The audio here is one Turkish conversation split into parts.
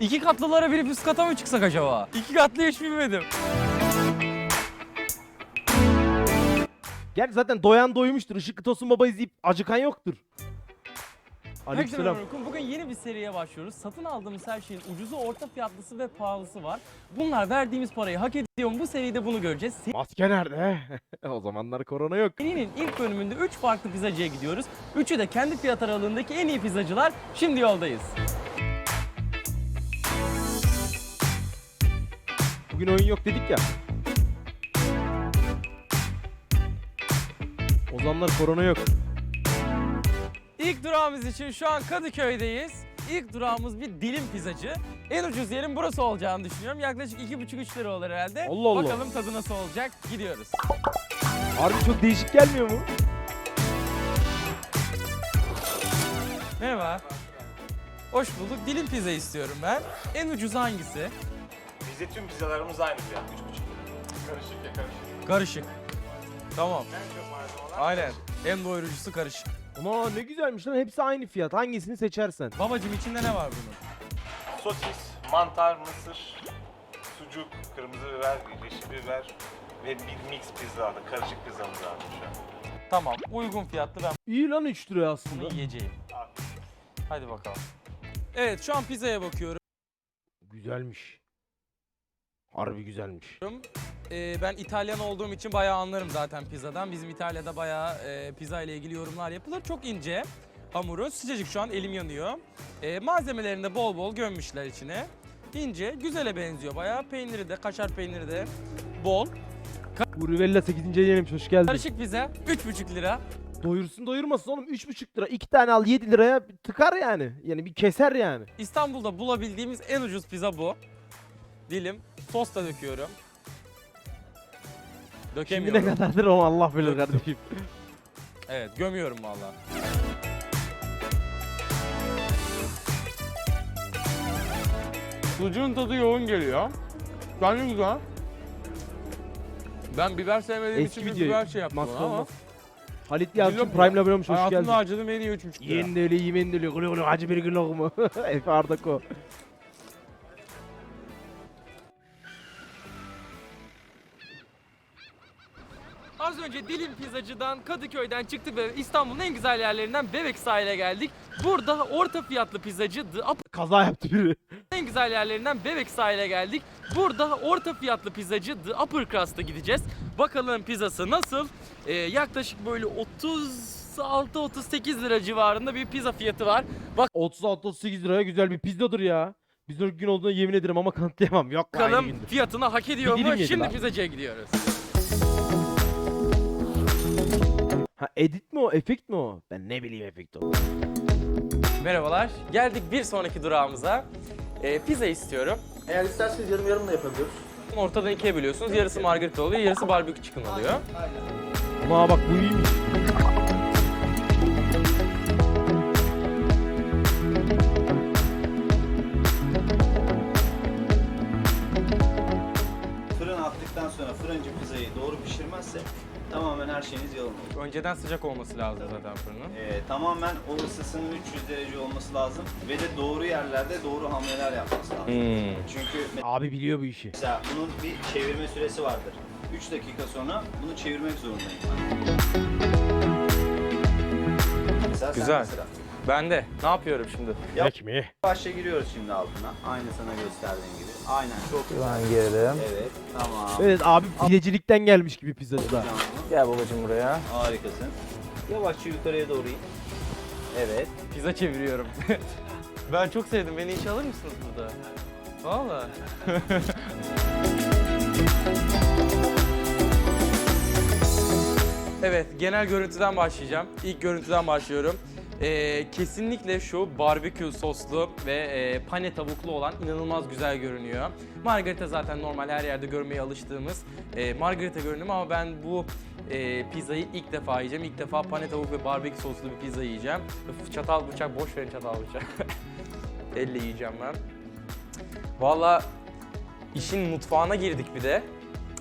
İki katlılara binip üst kata mı çıksak acaba? İki katlı hiç binmedim. Gel zaten doyan doymuştur. Işıklı Tosun Baba izleyip acıkan yoktur. Herkese Aleykümselam. merhaba. Bugün yeni bir seriye başlıyoruz. Satın aldığımız her şeyin ucuzu, orta fiyatlısı ve pahalısı var. Bunlar verdiğimiz parayı hak ediyor mu? Bu seride bunu göreceğiz. Maske nerede? o zamanlar korona yok. Serinin ilk bölümünde 3 farklı pizzacıya gidiyoruz. Üçü de kendi fiyat aralığındaki en iyi pizzacılar. Şimdi yoldayız. Bugün oyun yok dedik ya. O zamanlar korona yok. İlk durağımız için şu an Kadıköy'deyiz. İlk durağımız bir dilim pizzacı. En ucuz yerin burası olacağını düşünüyorum. Yaklaşık 2,5-3 lira olur herhalde. Allah Allah. Bakalım tadı nasıl olacak. Gidiyoruz. Harbi çok değişik gelmiyor mu? Merhaba. Hoş bulduk. Dilim pizza istiyorum ben. En ucuz hangisi? Bizde tüm pizzalarımız aynı fiyat. 3,5 lira. Karışık ya karışık. Karışık. Tamam. En çok malzemeler. Aynen. En doyurucusu karışık. Ama ne güzelmiş lan hepsi aynı fiyat. Hangisini seçersen. Babacım içinde ne var bunun? Sosis, mantar, mısır, sucuk, kırmızı biber, yeşil biber ve bir mix pizza aldık. Karışık pizzamız aldık şu an. Tamam. Uygun fiyatlı ben İyi lan 3 lira aslında. bunu yiyeceğim. Hadi bakalım. Evet şu an pizzaya bakıyorum. Güzelmiş. Harbi güzelmiş. Ee, ben İtalyan olduğum için bayağı anlarım zaten pizzadan. Bizim İtalya'da bayağı e, pizza ile ilgili yorumlar yapılır. Çok ince hamuru. Sıcacık şu an elim yanıyor. E, malzemelerini de bol bol gömmüşler içine. İnce, güzele benziyor bayağı. Peyniri de, kaşar peyniri de bol. Urivella 8. yenemiş hoş geldin. Karışık pizza 3,5 lira. Doyursun doyurmasın oğlum 3,5 lira. 2 tane al 7 liraya tıkar yani. Yani bir keser yani. İstanbul'da bulabildiğimiz en ucuz pizza bu. Dilim. Sos da döküyorum. Şimdi Dökemiyorum. ne kadardır o Allah bilir Döktüm. kardeşim. Evet gömüyorum valla. Sucuğun tadı yoğun geliyor. Bence güzel. Ben biber sevmediğim Eski için bir video. biber şey yaptım Maske ona ama. olmaz. Halit Yalçın Biliyorum Prime'le ya. abone olmuş hoş Hayatımda geldin. harcadığım en iyi 3,5 lira. Yiyin de öyle yemeyin de öyle. Gulu gulu acı bir lokma. Efe Ardako. Önce Dilim Pizzacı'dan Kadıköy'den çıktık ve İstanbul'un en güzel yerlerinden Bebek sahile geldik. Burada orta fiyatlı pizzacı The Kaza yaptı biri. en güzel yerlerinden Bebek sahile geldik. Burada orta fiyatlı pizzacı The Upper Crust'a gideceğiz. Bakalım pizzası nasıl? Ee, yaklaşık böyle 36-38 lira civarında bir pizza fiyatı var. 36-38 liraya güzel bir pizzadır ya. Biz o gün olduğuna yemin ederim ama kanıtlayamam. Yok Bakalım fiyatını hak ediyor Bir dilim mu? yedi Şimdi lan. pizzacıya gidiyoruz. Ha edit mi o? Efekt mi o? Ben ne bileyim efekt o. Merhabalar. Geldik bir sonraki durağımıza. Ee, pizza istiyorum. Eğer isterseniz yarım yarım da yapabiliyoruz. Ortadan ikiye bölüyorsunuz. Yarısı margarita oluyor, yarısı barbekü chicken oluyor. Ama bak bu iyiymiş. Önceden sıcak olması lazım zaten fırının. Ee, tamamen o ısısının 300 derece olması lazım ve de doğru yerlerde doğru hamleler yapması lazım. Hmm. Çünkü Abi biliyor bu işi. mesela bunun bir çevirme süresi vardır. 3 dakika sonra bunu çevirmek zorundayım. Mesela sen Güzel. mesela. Ben de. Ne yapıyorum şimdi? Yap. Pek mi? Başta giriyoruz şimdi altına. Aynı sana gösterdiğim gibi. Aynen çok güzel. Ben gelelim. Evet tamam. Evet abi pidecilikten gelmiş gibi pizzacı da. Gel babacığım buraya. Harikasın. Yavaşça yukarıya doğru in. Evet. Pizza çeviriyorum. ben çok sevdim. Beni işe alır mısınız burada? Valla. evet, genel görüntüden başlayacağım. İlk görüntüden başlıyorum. Ee, kesinlikle şu barbekü soslu ve e, pane tavuklu olan inanılmaz güzel görünüyor. Margarita zaten normal her yerde görmeye alıştığımız e, margarita görünümü ama ben bu e, pizzayı ilk defa yiyeceğim. İlk defa pane tavuk ve barbekü soslu bir pizza yiyeceğim. Öf, çatal bıçak, boş verin çatal bıçak. Elle yiyeceğim ben. Valla işin mutfağına girdik bir de.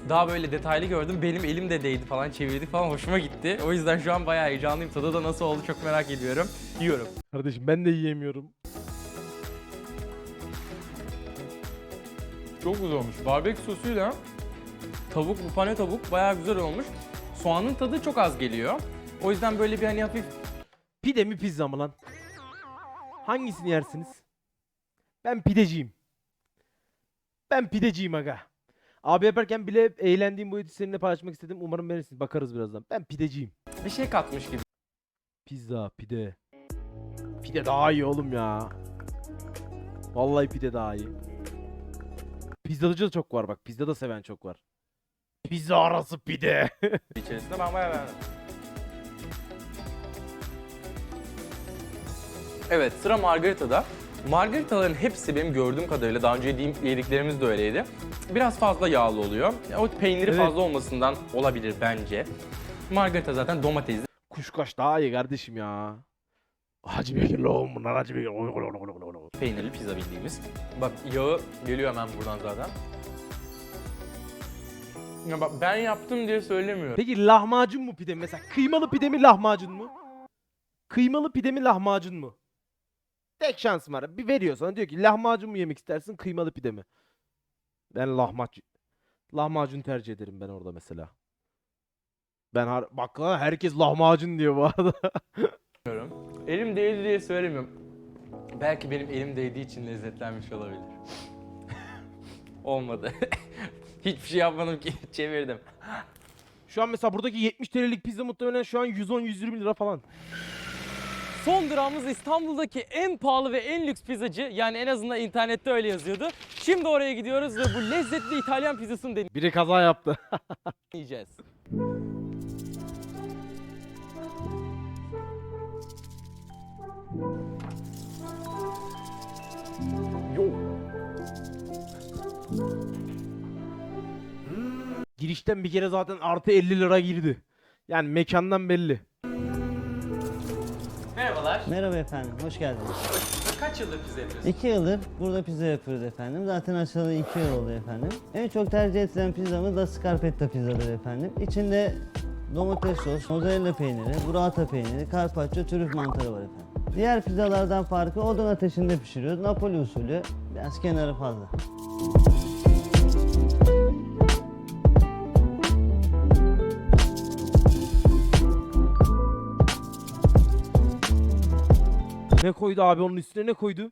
Daha böyle detaylı gördüm. Benim elim de değdi falan çevirdik falan hoşuma gitti. O yüzden şu an bayağı heyecanlıyım. Tadı da nasıl oldu çok merak ediyorum. Yiyorum. Kardeşim ben de yiyemiyorum. Çok güzel olmuş. Barbekü sosuyla tavuk, bu pane tavuk bayağı güzel olmuş. Soğanın tadı çok az geliyor. O yüzden böyle bir hani hafif Pide mi pizza mı lan? Hangisini yersiniz? Ben pideciyim. Ben pideciyim aga. Abi yaparken bile eğlendiğim bu editi seninle paylaşmak istedim. Umarım beğenirsin. Bakarız birazdan. Ben pideciyim. bir şey katmış gibi. Pizza, pide. Pide daha iyi oğlum ya. Vallahi pide daha iyi. Pizzacı da çok var bak. Pizza da seven çok var. Pizza arası pide. içerisinde ben bayağı beğendim. Evet sıra Margarita'da. Margaritaların hepsi benim gördüğüm kadarıyla daha önce yediğim yediklerimiz de öyleydi. Biraz fazla yağlı oluyor. O peyniri Evet. fazla olmasından olabilir bence. Margarita zaten domatesli. Kuşkaş daha iyi kardeşim ya. Hacı Bekir oğlum bunlar Hacı Bekir. peynirli pizza bildiğimiz. Bak yağı geliyor hemen buradan zaten. Ya bak ben yaptım diye söylemiyorum. Peki lahmacun mu pide mi? Mesela kıymalı pide mi lahmacun mu? Kıymalı pide mi lahmacun mu? Tek şansım var. Bir veriyor sana diyor ki lahmacun mu yemek istersin kıymalı pide mi? Ben lahmacun lahmacun tercih ederim ben orada mesela. Ben har bak lan herkes lahmacun diyor bu arada. Elim değdi diye söylemiyorum. Belki benim elim değdiği için lezzetlenmiş olabilir. Olmadı. Hiçbir şey yapmadım ki çevirdim. Şu an mesela buradaki 70 TL'lik pizza muhtemelen şu an 110-120 lira falan. Son durağımız İstanbul'daki en pahalı ve en lüks pizzacı. Yani en azından internette öyle yazıyordu. Şimdi oraya gidiyoruz ve bu lezzetli İtalyan pizzasını Biri kaza yaptı. deneyeceğiz. Girişten bir kere zaten artı 50 lira girdi. Yani mekandan belli. Merhabalar. Merhaba efendim, hoş geldiniz. Kaç yıldır pizza yapıyorsunuz? İki yıldır burada pizza yapıyoruz efendim. Zaten açılalı iki yıl oldu efendim. En çok tercih edilen pizzamız da Scarpetta pizzadır efendim. İçinde domates sos, mozzarella peyniri, burrata peyniri, carpaccio, trüf mantarı var efendim. Diğer pizzalardan farkı odun ateşinde pişiriyoruz. Napoli usulü, biraz kenarı fazla. Ne koydu abi onun üstüne ne koydu?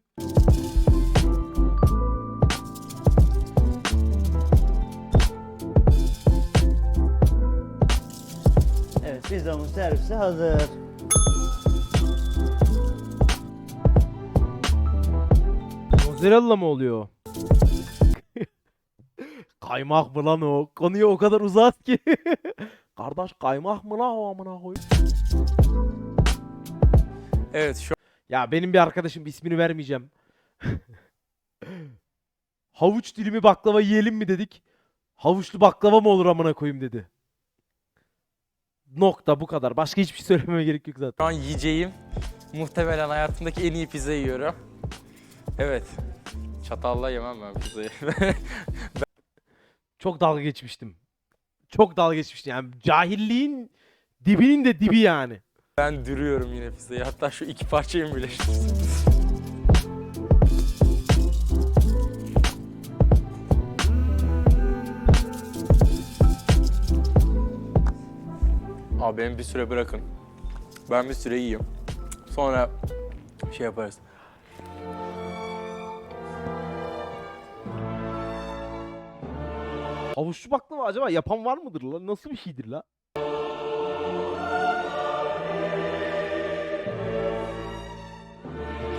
Evet, pizzamın servisi hazır. Mozzarella mı oluyor? kaymak mı lan o? Konuya o kadar uzat ki. Kardeş kaymak mı lan o amına koy? Evet şu Ya benim bir arkadaşım ismini vermeyeceğim. Havuç dilimi baklava yiyelim mi dedik. Havuçlu baklava mı olur amına koyayım dedi. Nokta bu kadar. Başka hiçbir şey söylememe gerek yok zaten. an yiyeceğim. Muhtemelen hayatımdaki en iyi pizza yiyorum. Evet. Çatalla yemem ben pizzayı. Çok dalga geçmiştim. Çok dalga geçmiştim. Yani cahilliğin dibinin de dibi yani. Ben dürüyorum yine pizzayı. Hatta şu iki parçayı birleştirdim? Abi beni bir süre bırakın. Ben bir süre yiyeyim. Sonra şey yaparız. Havuçlu baklava acaba yapan var mıdır lan? Nasıl bir şeydir la?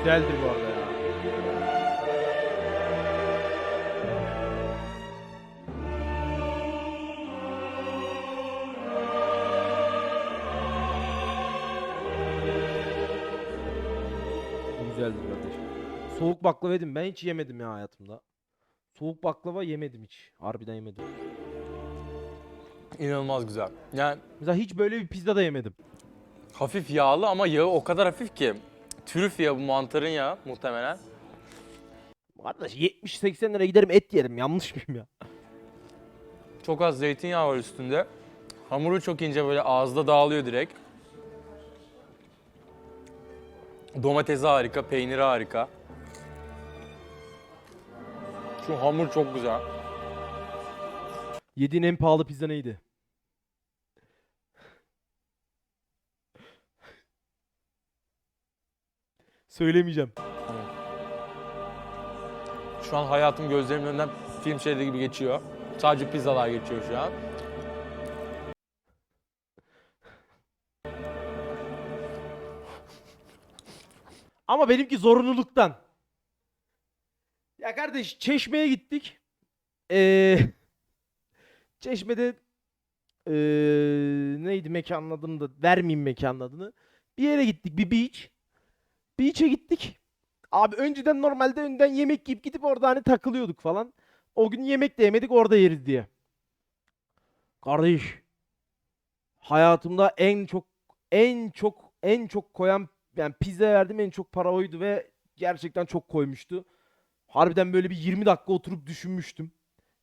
Güzeldir bu arada ya. Bu Güzeldir kardeşim. Soğuk baklava yedim. Ben hiç yemedim ya hayatımda. Soğuk baklava yemedim hiç. Harbiden yemedim. İnanılmaz güzel. Yani Mesela hiç böyle bir pizza da yemedim. hafif yağlı ama yağı o kadar hafif ki. Trüf yağı bu mantarın yağı muhtemelen. Arkadaş 70-80 lira giderim et yerim. Yanlış mıyım ya? Çok az zeytinyağı var üstünde. Hamuru çok ince böyle ağızda dağılıyor direkt. Domatesi harika, peyniri harika. Şu hamur çok güzel. Yediğin en pahalı pizza neydi? Söylemeyeceğim. Şu an hayatım gözlerimin önünden film şeridi gibi geçiyor. Sadece pizzalar geçiyor şu an. Ama benimki zorunluluktan. Ya kardeş Çeşme'ye gittik. Ee, Çeşme'de ee, neydi mekanın adını da vermeyeyim mekanın adını. Bir yere gittik bir beach. Beach'e gittik. Abi önceden normalde önden yemek yiyip gidip orada hani takılıyorduk falan. O gün yemek de yemedik orada yeriz diye. Kardeş. Hayatımda en çok en çok en çok koyan yani pizza verdim en çok para oydu ve gerçekten çok koymuştu. Harbiden böyle bir 20 dakika oturup düşünmüştüm.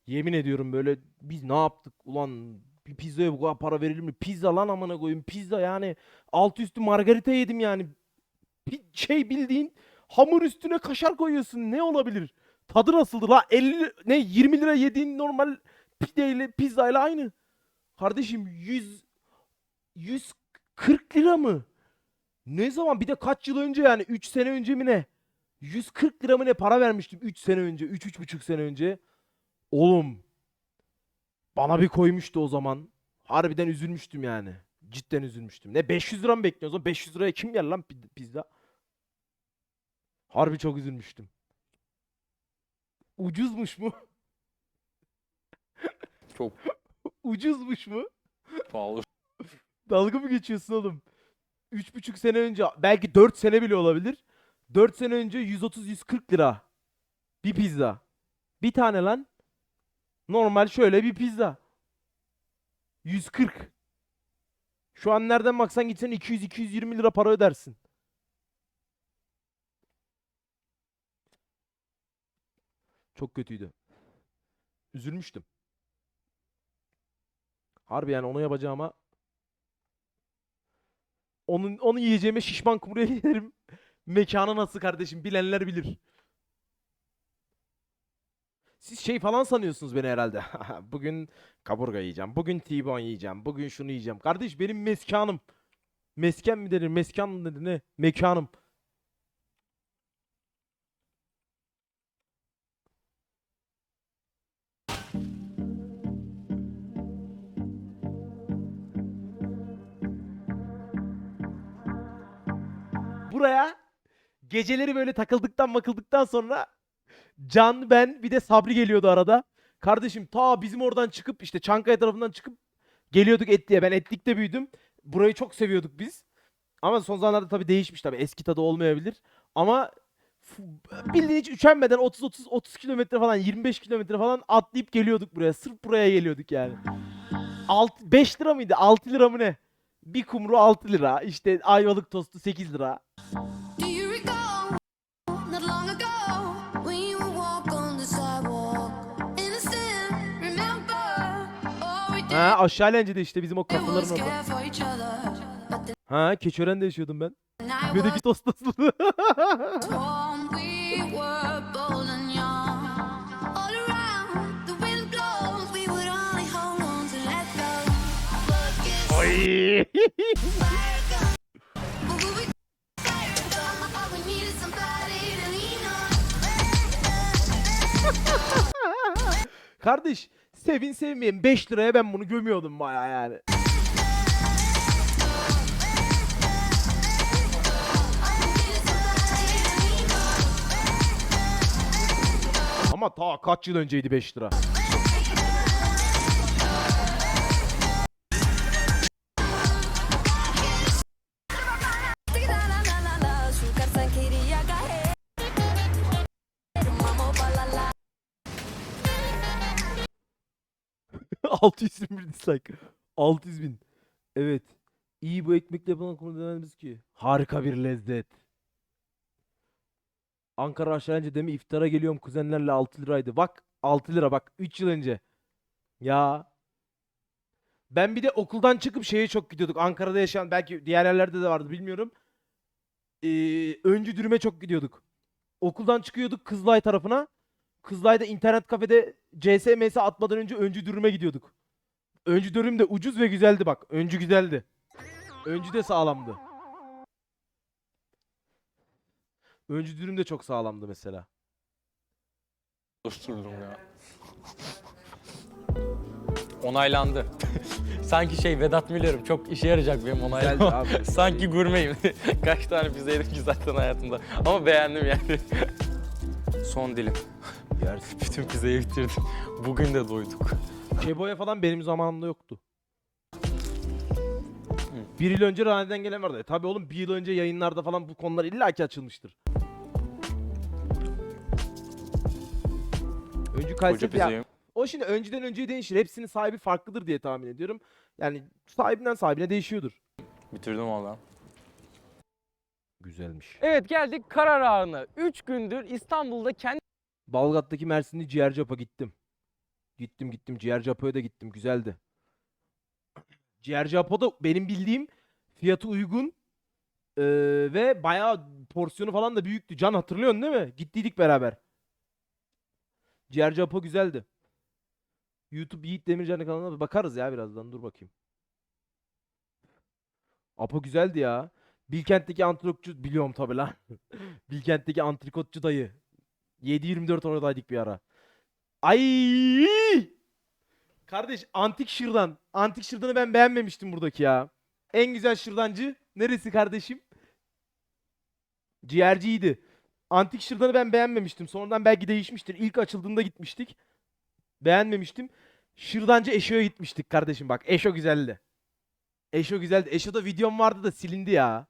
Yemin ediyorum böyle biz ne yaptık ulan bir pizzaya bu kadar para verilir mi? Pizza lan amına koyayım pizza yani alt üstü margarita yedim yani. Şey bildiğin hamur üstüne kaşar koyuyorsun ne olabilir? Tadı nasıldı la 50 ne 20 lira yediğin normal pideyle pizzayla aynı. Kardeşim 100 140 lira mı? Ne zaman bir de kaç yıl önce yani 3 sene önce mi ne? 140 lira mı ne para vermiştim 3 sene önce 3-3,5 sene önce. Oğlum bana bir koymuştu o zaman. Harbiden üzülmüştüm yani. Cidden üzülmüştüm. Ne 500 lira mı bekliyoruz? oğlum? 500 liraya kim yer lan pi- pizza? Harbi çok üzülmüştüm. Ucuzmuş mu? Çok Ucuzmuş mu? pahalı. Dalga mı geçiyorsun oğlum? 3,5 sene önce belki 4 sene bile olabilir. 4 sene önce 130-140 lira. Bir pizza. Bir tane lan. Normal şöyle bir pizza. 140. Şu an nereden baksan gitsen 200-220 lira para ödersin. Çok kötüydü. Üzülmüştüm. Harbi yani onu yapacağıma onun onu yiyeceğime şişman kumruya yerim. Mekanı nasıl kardeşim bilenler bilir. Siz şey falan sanıyorsunuz beni herhalde. Bugün kaburga yiyeceğim. Bugün T-bone yiyeceğim. Bugün şunu yiyeceğim. Kardeş benim meskanım. Mesken mi denir? Meskan mı denir? Ne? Mekanım. Buraya geceleri böyle takıldıktan makıldıktan sonra Can, ben bir de Sabri geliyordu arada. Kardeşim ta bizim oradan çıkıp işte Çankaya tarafından çıkıp geliyorduk Etlik'e. Ben Etlik'te büyüdüm. Burayı çok seviyorduk biz. Ama son zamanlarda tabii değişmiş tabii. Eski tadı olmayabilir. Ama bildiğin hiç üşenmeden 30 30 30 kilometre falan 25 kilometre falan atlayıp geliyorduk buraya. Sırf buraya geliyorduk yani. 6 5 lira mıydı? 6 lira mı ne? Bir kumru 6 lira. İşte ayvalık tostu 8 lira. Ha aşağı de işte bizim o kafaların orada. Ha Keçören'de yaşıyordum ben. night Gödeki was tost nasıl? warm, we were bold and young. All around, the wind blows, we would only hold on to let go. Look is Oy. Kardeş sevin sevmeyin 5 liraya ben bunu gömüyordum baya yani. Ama ta kaç yıl önceydi 5 lira. 600 bin bir dislike. 600 bin. Evet. İyi bu ekmekle yapılan konu dememiz ki. Harika bir lezzet. Ankara aşağı ince demi iftara geliyorum kuzenlerle 6 liraydı. Bak 6 lira bak 3 yıl önce. Ya. Ben bir de okuldan çıkıp şeye çok gidiyorduk. Ankara'da yaşayan belki diğer yerlerde de vardı bilmiyorum. Ee, öncü dürüme çok gidiyorduk. Okuldan çıkıyorduk Kızılay tarafına. Kızılay'da internet kafede CSMS atmadan önce öncü dürüme gidiyorduk. Öncü dürüm de ucuz ve güzeldi bak. Öncü güzeldi. Öncü de sağlamdı. Öncü dürüm de çok sağlamdı mesela. Oluştururum ya. Onaylandı. Sanki şey Vedat Milor'um çok işe yarayacak benim Güzeldi onaylamam. abi. Sanki gurmeyim. Kaç tane pizza yedim ki zaten hayatımda. Ama beğendim yani. Son dilim. Yersin. Bütün pizzayı bitirdim. Bugün de doyduk. Keboya falan benim zamanımda yoktu. Bir yıl önce Rane'den gelen vardı. E tabi oğlum bir yıl önce yayınlarda falan bu konular illaki açılmıştır. Öncü Kayseri ya, pizzayı. o şimdi önceden önceye değişir. Hepsinin sahibi farklıdır diye tahmin ediyorum. Yani sahibinden sahibine değişiyordur. Bitirdim valla. Güzelmiş. Evet geldik karar anına. 3 gündür İstanbul'da kendi Balgat'taki Mersinli Ciğercap'a gittim. Gittim gittim Ciğercap'a da gittim. Güzeldi. Ciğercap'a da benim bildiğim fiyatı uygun ee, ve bayağı porsiyonu falan da büyüktü. Can hatırlıyorsun değil mi? Gittiydik beraber. Ciğercap'a güzeldi. YouTube Yiğit Demircan'ın kanalına bakarız ya birazdan. Dur bakayım. Apo güzeldi ya. Bilkent'teki antrikotçu biliyorum tabi lan. Bilkent'teki antrikotçu dayı. 7-24 oradaydık bir ara. Ay! Kardeş antik şırdan. Antik şırdanı ben beğenmemiştim buradaki ya. En güzel şırdancı neresi kardeşim? Ciğerciydi. Antik şırdanı ben beğenmemiştim. Sonradan belki değişmiştir. İlk açıldığında gitmiştik. Beğenmemiştim. Şırdancı Eşo'ya gitmiştik kardeşim bak. Eşo güzeldi. Eşo güzeldi. Eşo'da videom vardı da silindi ya.